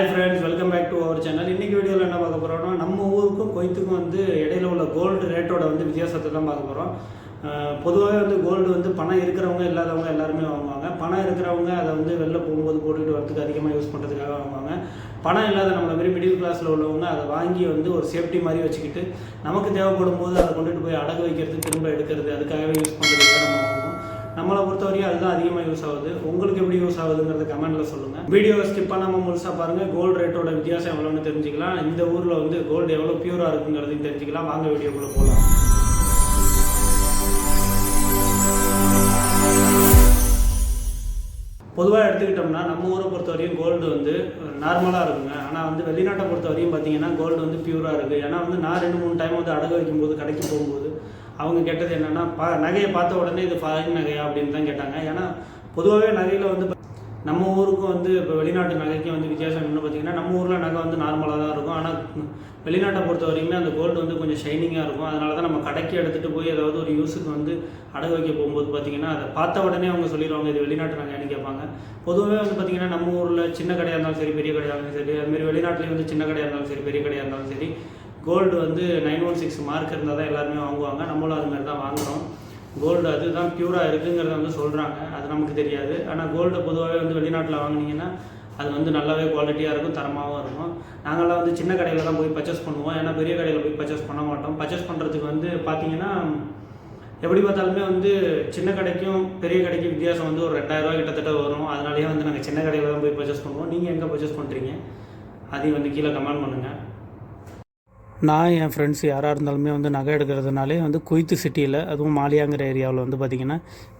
Hi friends welcome back to our channel இன்னைக்கு வீடியோவில் என்ன பார்க்க போகிறோம்னா நம்ம ஊருக்கும் கொய்த்துக்கும் வந்து இடையில உள்ள கோல்டு ரேட்டோட வந்து வித்தியாசத்தை தான் பார்க்க போகிறோம் பொதுவாகவே வந்து கோல்டு வந்து பணம் இருக்கிறவங்க இல்லாதவங்க எல்லாருமே வாங்குவாங்க. பணம் இருக்கிறவங்க அதை வந்து வெளில போகும்போது போட்டுக்கிட்டு வரதுக்கு அதிகமாக யூஸ் பண்ணுறதுக்காக வாங்குவாங்க. பணம் இல்லாத நம்மளை மாதிரி மிடில் கிளாஸில் உள்ளவங்க அதை வாங்கி வந்து ஒரு சேஃப்டி மாதிரி வச்சுக்கிட்டு நமக்கு தேவைப்படும் போது அதை கொண்டுட்டு போய் அடகு வைக்கிறது திரும்ப எடுக்கிறது அதுக்காகவே யூஸ் பண்ணுறதுக்காக நம்ம வாங்குவோம் வரையும் அதுதான் அதிகமாக யூஸ் ஆகுது. உங்களுக்கு எப்படி யூஸ் ஆகுதுங்கிறத கமெண்ட்ல சொல்லுங்க. வீடியோவை ஸ்கிப் பண்ணாமல் முழுசாக பாருங்க. கோல்டு ரேட்டோட வித்தியாசம் எவ்வளோன்னு தெரிஞ்சுக்கலாம். இந்த ஊரில் வந்து கோல்டு எவ்வளோ பியூராக இருக்குங்கிறதையும் தெரிஞ்சுக்கலாம். வாங்க வீடியோக்குள்ளே போகலாம் பொதுவாக எடுத்துக்கிட்டோம்னா நம்ம ஊரை பொறுத்த வரையும் கோல்டு வந்து நார்மலாக இருக்குங்க. ஆனால் வந்து வெளிநாட்டை பொறுத்த வரையும் பார்த்தீங்கன்னா கோல்டு வந்து பியூராக இருக்குது ஏன்னா வந்து நான் ரெண்டு மூணு டைம் வந்து அடகு வைக்கும்போது கடைக்கு போகும்போது அவங்க கேட்டது என்னென்னா பா நகையை பார்த்த உடனே இது ஃபாரின் நகையா அப்படின்னு தான் கேட்டாங்க. ஏன்னா பொதுவாகவே நகையில் வந்து நம்ம ஊருக்கும் வந்து இப்போ வெளிநாட்டு நகைக்கும் வந்து வித்தியாசம் என்ன பார்த்தீங்கன்னா நம்ம ஊரில் நகை வந்து நார்மலாக தான் இருக்கும். ஆனால் வெளிநாட்டை பொறுத்த வரைக்குமே அந்த கோல்டு வந்து கொஞ்சம் ஷைனிங்காக இருக்கும். அதனால தான் நம்ம கடைக்கு எடுத்துகிட்டு போய் ஏதாவது ஒரு யூஸுக்கு வந்து அடகு வைக்க போகும்போது பார்த்தீங்கன்னா அதை பார்த்த உடனே அவங்க சொல்லிடுவாங்க இது வெளிநாட்டு நகைன்னு கேட்பாங்க. பொதுவாகவே வந்து பார்த்தீங்கன்னா நம்ம ஊரில் சின்ன கடையாக இருந்தாலும் சரி பெரிய கடையாக இருந்தாலும் சரி அதுமாரி வெளிநாட்டிலையும் வந்து சின்ன கடையாக இருந்தாலும் சரி பெரிய கடையாக இருந்தாலும் சரி கோல்டு வந்து நைன் ஒன் சிக்ஸ் மார்க் இருந்தால் தான் எல்லாருமே வாங்குவாங்க. நம்மளும் அது மாதிரி தான் வாங்குகிறோம் கோல்டு அதுதான் பியூராக இருக்குங்கிறத வந்து சொல்கிறாங்க அது நமக்கு தெரியாது. ஆனால் கோல்டு பொதுவாகவே வந்து வெளிநாட்டில் வாங்குனீங்கன்னா அது வந்து நல்லாவே குவாலிட்டியாக இருக்கும் தரமாகவும் இருக்கும். நாங்கள்லாம் வந்து சின்ன கடையில் தான் போய் பர்ச்சேஸ் பண்ணுவோம். ஏன்னா பெரிய கடையில் போய் பர்ச்சேஸ் பண்ண மாட்டோம். பர்ச்சேஸ் பண்ணுறதுக்கு வந்து பார்த்தீங்கன்னா எப்படி பார்த்தாலுமே வந்து சின்ன கடைக்கும் பெரிய கடைக்கும் வித்தியாசம் வந்து ஒரு ரெண்டாயிரரூவா கிட்டத்தட்ட வரும். அதனாலேயே வந்து நாங்கள் சின்ன கடையில் தான் போய் பர்ச்சேஸ் பண்ணுவோம். நீங்கள் எங்கே பர்ச்சேஸ் பண்ணுறீங்க அதையும் வந்து கீழே கமெண்ட் பண்ணுங்கள் நான் என் ஃப்ரெண்ட்ஸ் யாராக இருந்தாலுமே வந்து நகை எடுக்கிறதுனாலே வந்து குய்த்து சிட்டியில் அதுவும் மாலியாங்கிற ஏரியாவில் வந்து பார்த்திங்கன்னா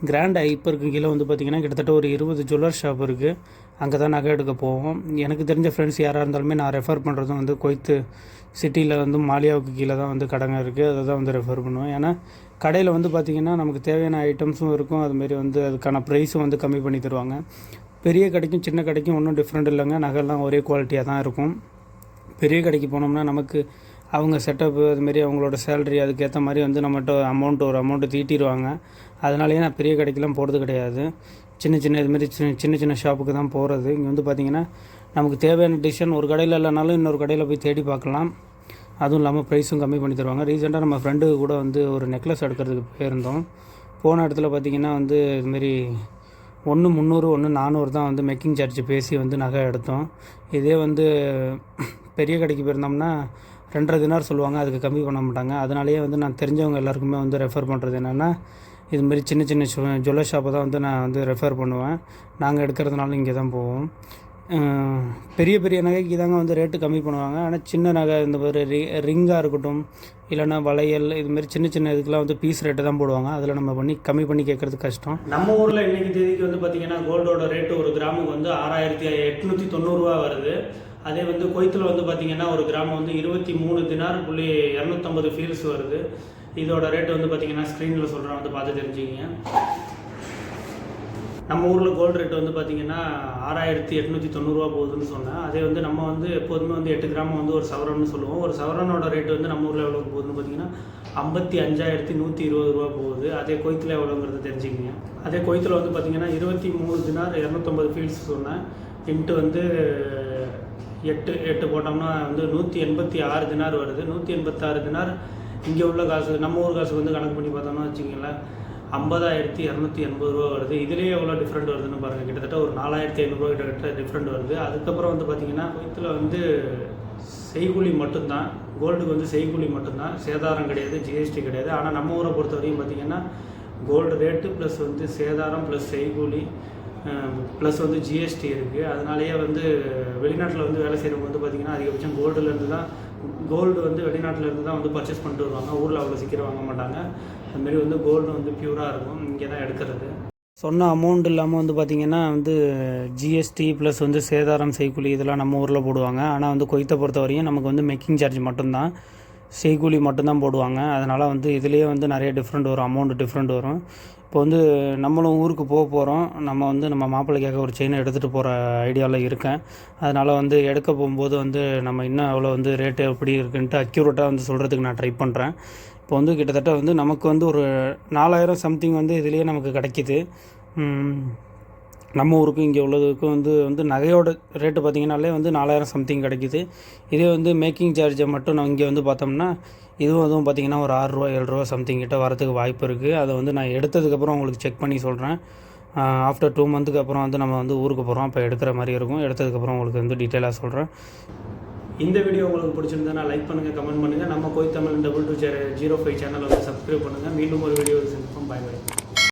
கிராண்ட் ஐப்பருக்கு கீழே வந்து பார்த்திங்கன்னா கிட்டத்தட்ட ஒரு இருபது ஜுவல்லர் ஷாப் இருக்குது அங்கே தான் நகை எடுக்க போவோம். எனக்கு தெரிஞ்ச ஃப்ரெண்ட்ஸ் யாராக இருந்தாலுமே நான் ரெஃபர் பண்ணுறதும் வந்து கொய்த்து சிட்டியில் வந்து மாலியாவுக்கு கீழே தான் வந்து கடைங்க இருக்குது அதை தான் வந்து ரெஃபர் பண்ணுவேன். ஏன்னா கடையில் வந்து பார்த்திங்கன்னா நமக்கு தேவையான ஐட்டம்ஸும் இருக்கும். அதுமாரி வந்து அதுக்கான ப்ரைஸும் வந்து கம்மி பண்ணி தருவாங்க. பெரிய கடைக்கும் சின்ன கடைக்கும் ஒன்றும் டிஃப்ரெண்ட் இல்லைங்க. நகைலாம் ஒரே குவாலிட்டியாக தான் இருக்கும். பெரிய கடைக்கு போனோம்னா நமக்கு அவங்க செட்டப்பு அதுமாரி அவங்களோட சேலரி அதுக்கேற்ற மாதிரி வந்து நம்மகிட்ட அமௌண்ட் ஒரு அமௌண்ட்டு தீட்டிடுவாங்க அதனாலேயே நான் பெரிய கடைக்கெலாம் போகிறது கிடையாது. சின்ன சின்ன இதுமாரி சின்ன சின்ன சின்ன ஷாப்புக்கு தான் போகிறது இங்கே வந்து பார்த்திங்கன்னா நமக்கு தேவையான டிசிஷன் ஒரு கடையில் இல்லைனாலும் இன்னொரு கடையில் போய் தேடி பார்க்கலாம். அதுவும் இல்லாமல் ப்ரைஸும் கம்மி பண்ணி தருவாங்க. ரீசெண்டாக நம்ம ஃப்ரெண்டு கூட வந்து ஒரு நெக்லஸ் எடுக்கிறதுக்கு போயிருந்தோம். போன இடத்துல பார்த்திங்கன்னா வந்து இதுமாரி ஒன்று முந்நூறு ஒன்று நானூறு தான் வந்து மேக்கிங் சார்ஜ் பேசி வந்து நகை எடுத்தோம். இதே வந்து பெரிய கடைக்கு போயிருந்தோம்னா ரெண்டரை தினார் சொல்லுவாங்க அதுக்கு கம்மி பண்ண மாட்டாங்க. அதனாலேயே வந்து நான் தெரிஞ்சவங்க எல்லாருக்குமே வந்து ரெஃபர் பண்ணுறது என்னென்னா இதுமாரி சின்ன சின்ன ஜுவல்லர் ஷாப்பை தான் வந்து நான் வந்து ரெஃபர் பண்ணுவேன். நாங்கள் எடுக்கிறதுனால இங்கே தான் போவோம். பெரிய பெரிய நகைக்கு தாங்க வந்து ரேட்டு கம்மி பண்ணுவாங்க. ஆனால் சின்ன நகை இந்த மாதிரி ரி ரிங்காக இருக்கட்டும் இல்லைன்னா வளையல் இதுமாரி சின்ன சின்ன இதுக்கெலாம் வந்து பீஸ் ரேட்டு தான் போடுவாங்க. அதில் நம்ம பண்ணி கம்மி பண்ணி கேட்குறது கஷ்டம். நம்ம ஊரில் இன்றைக்கி தேதிக்கு வந்து பார்த்திங்கன்னா கோல்டோட ரேட்டு ஒரு கிராமுக்கு வந்து ஆறாயிரத்தி எட்நூற்றி தொண்ணூறுரூவா வருது. அதே வந்து கொய்த்தில் வந்து பார்த்திங்கன்னா ஒரு கிராம் வந்து இருபத்தி மூணு தினார் புள்ளி இரநூத்தம்பது ஃபீல்ஸ் வருது. இதோட ரேட்டு வந்து பார்த்திங்கன்னா ஸ்க்ரீனில் சொல்கிறேன் வந்து பார்த்து தெரிஞ்சுக்கிங்க. நம்ம ஊரில் கோல்டு ரேட் வந்து பார்த்திங்கன்னா ஆறாயிரத்தி எட்நூற்றி தொண்ணூறுரூவா போகுதுன்னு சொன்னேன். அதே வந்து நம்ம வந்து எப்போதுமே வந்து எட்டு கிராம் வந்து ஒரு சவரன்னு சொல்லுவோம். ஒரு சவரனோட ரேட் வந்து நம்ம ஊரில் எவ்வளோ போகுதுன்னு பார்த்தீங்கன்னா ஐம்பத்தி அஞ்சாயிரத்தி நூற்றி இருபது ரூபா போகுது. அதே கொய்த்தில் எவ்வளோங்கிறத தெரிஞ்சுக்கிங்க. அதே கொய்த்தில் வந்து பார்த்திங்கன்னா இருபத்தி மூணு தினார் இரநூத்தம்பது ஃபீல்ஸ் சொன்னேன். இன்ட்டு வந்து எட்டு எட்டு போட்டோம்னா வந்து நூற்றி எண்பத்தி ஆறு தினார் வருது. நூற்றி எண்பத்தாறு தினார் இங்கே உள்ள காசு நம்ம ஊர் காசு வந்து கணக்கு பண்ணி பார்த்தோம்னா வச்சுக்கிங்களேன். ஐம்பதாயிரத்தி இரநூத்தி எண்பது ரூபா வருது. இதுலேயே எவ்வளோ டிஃப்ரெண்ட் வருதுன்னு பாருங்கள் கிட்டத்தட்ட ஒரு நாலாயிரத்தி ஐநூறுரூவா கிட்டத்தட்ட டிஃப்ரெண்ட் வருது. அதுக்கப்புறம் வந்து பார்த்திங்கன்னா குவைத்தில் வந்து செய்கூலி மட்டும்தான். கோல்டுக்கு வந்து செய்கூலி மட்டும்தான். சேதாரம் கிடையாது ஜிஎஸ்டி கிடையாது. ஆனால் நம்ம ஊரை பொறுத்த வரைக்கும் பார்த்திங்கன்னா கோல்டு ரேட்டு ப்ளஸ் வந்து சேதாரம் ப்ளஸ் செய்கூலி ப்ளஸ் வந்து ஜிஎஸ்டி இருக்குது அதனாலேயே வந்து வெளிநாட்டில் வந்து வேலை செய்கிறவங்க வந்து பார்த்திங்கன்னா அதிகபட்சம் கோல்டுலேருந்து தான் கோல்டு வந்து வெளிநாட்டிலேருந்து தான் வந்து பர்ச்சேஸ் பண்ணிட்டு வருவாங்க. ஊரில் அவ்வளோ சீக்கிரம் வாங்க மாட்டாங்க. அதுமாரி வந்து கோல்டு வந்து பியூராக இருக்கும். இங்கே தான் எடுக்கிறது. சொன்ன அமௌண்ட் இல்லாமல் வந்து பார்த்திங்கன்னா வந்து ஜிஎஸ்டி ப்ளஸ் வந்து சேதாரம் செய்கூலி இதெல்லாம் நம்ம ஊரில் போடுவாங்க. ஆனால் வந்து கொய்த்தை பொறுத்த வரையும் நமக்கு வந்து மேக்கிங் சார்ஜ் மட்டும்தான். செய்கூலி மட்டும்தான் போடுவாங்க. அதனால் வந்து இதுலேயே வந்து நிறைய டிஃப்ரெண்ட் வரும். அமௌண்ட் டிஃப்ரெண்ட் வரும். இப்போ வந்து நம்மளும் ஊருக்கு போக போகிறோம் நம்ம வந்து நம்ம மாப்பிள்ளைக்காக ஒரு செயினை எடுத்துகிட்டு போகிற ஐடியாவில் இருக்கேன். அதனால் வந்து எடுக்க போகும்போது வந்து நம்ம இன்னும் அவ்வளோ வந்து ரேட்டு எப்படி இருக்குன்ட்டு அக்யூரேட்டாக வந்து சொல்கிறதுக்கு நான் ட்ரை பண்ணுறேன் இப்போ வந்து கிட்டத்தட்ட வந்து நமக்கு வந்து ஒரு நாலாயிரம் சம்திங் வந்து இதுலேயே நமக்கு கிடைக்கிது. நம்ம ஊருக்கும் இங்கே உள்ளதுக்கும் வந்து வந்து நகையோட ரேட்டு பார்த்திங்கனாலே வந்து நாலாயிரம் சம்திங் கிடைக்குது. இதே வந்து மேக்கிங் சார்ஜை மட்டும் நான் இங்கே வந்து பார்த்தோம்னா இதுவும் அதுவும் பார்த்தீங்கன்னா ஒரு ஆறுரூவா ஏழு ரூபா சம்திங் கிட்ட வரதுக்கு வாய்ப்பு இருக்குது அதை வந்து நான் எடுத்ததுக்கப்புறம் உங்களுக்கு செக் பண்ணி சொல்கிறேன் ஆஃப்டர் டூ மந்த்துக்கு அப்புறம் வந்து நம்ம வந்து ஊருக்கு போகிறோம் அப்போ எடுக்கிற மாதிரி இருக்கும். எடுத்ததுக்கப்புறம் உங்களுக்கு வந்து டீட்டெயிலாக சொல்கிறேன் இந்த வீடியோ உங்களுக்கு பிடிச்சிருந்தா லைக் பண்ணுங்கள் கமெண்ட் பண்ணுங்கள் நம்ம கோய் Tamil double two zero five சேனலில் வந்து சப்ஸ்கிரைப் பண்ணுங்கள் மீண்டும் ஒரு வீடியோ சந்திப்போம். பாய் பாய்